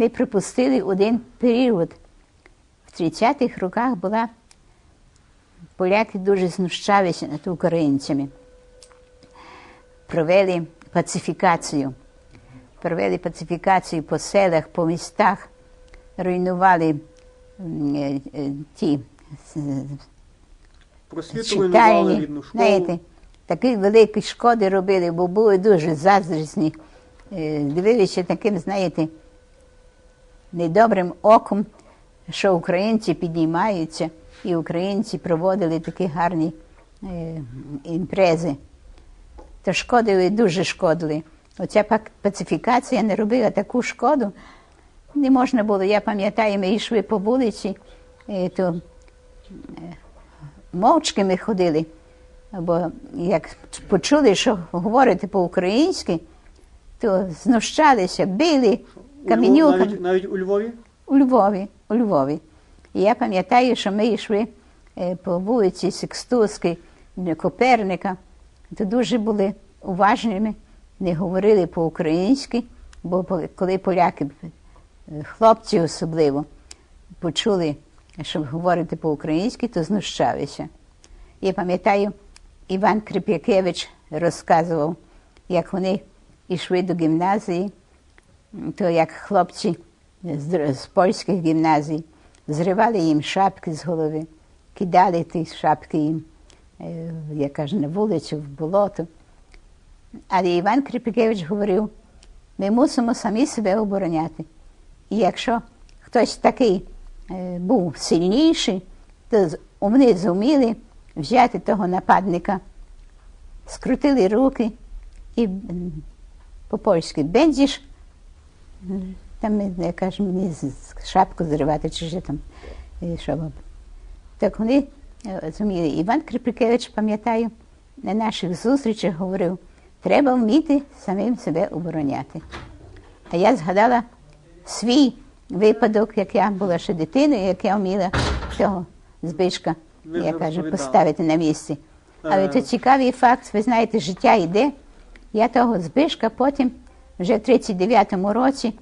ми припустили один період. В 30-х роках була поляки дуже знущалися над українцями. Провели пацифікацію. Провели пацифікацію по селах, по містах, руйнували е, е, ті е, читальні. рідну школу. Знаєте, такі великі шкоди робили, бо були дуже заздрісні. Дивилися таким, знаєте, недобрим оком, що українці піднімаються, і українці проводили такі гарні е, імпрези. То шкодили, дуже шкодили. Оця пацифікація не робила таку шкоду. Не можна було, я пам'ятаю, ми йшли по вулиці, е, то мовчки ми ходили. Бо як почули, що говорите по-українськи, то знущалися, били Камінюками. навіть, навіть у Львові? У Львові, у Львові. І я пам'ятаю, що ми йшли е, по вулиці Секстурській, Коперника, то дуже були уважними, не говорили по-українськи, бо коли поляки, е, хлопці особливо, почули, що ви говорите по-українськи, то знущалися. Я пам'ятаю, Іван Крип'якевич розказував, як вони йшли до гімназії, то як хлопці з, польських гімназій зривали їм шапки з голови, кидали ті шапки їм, е, я кажу, на вулицю, в болото. Але Іван Крипікевич говорив, ми мусимо самі себе обороняти. І якщо хтось такий е, був сильніший, то вони зуміли взяти того нападника, скрутили руки і по-польськи бендіш, там, я кажу, мені шапку зривати, чи що там, і що. Так вони е, зуміли. Іван Крипікевич, пам'ятаю, на наших зустрічах говорив, треба вміти самим себе обороняти. А я згадала свій випадок, як я була ще дитиною, як я вміла цього збишка, Ви я кажу, поставити на місці. Але це цікавий факт, ви знаєте, життя йде. Я того збишка потім, вже в 39-му році,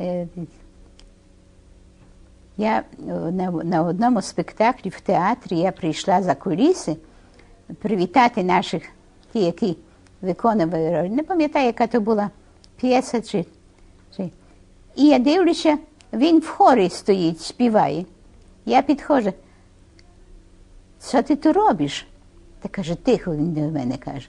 е, я е, на, одному спектаклі в театрі я прийшла за куліси привітати наших, ті, які виконували роль. Не пам'ятаю, яка то була п'єса чи, чи. І я дивлюся, він в хорі стоїть, співає. Я підходжу. Що ти тут робиш? Та каже, тихо, він до мене каже.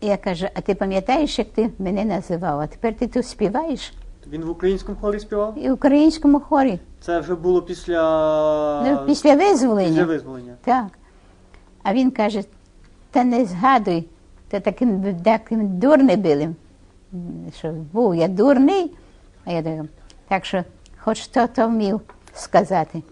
Я кажу, а ти пам'ятаєш, як ти мене називав? А тепер ти тут співаєш? Він в українському хорі співав? І в українському хорі. Це вже було після, Ну, після визволення. після визволення. Так. А він каже, та не згадуй, то таким, таким дурним були. Що був я дурний, а я так, так що хоч хто то вмів сказати.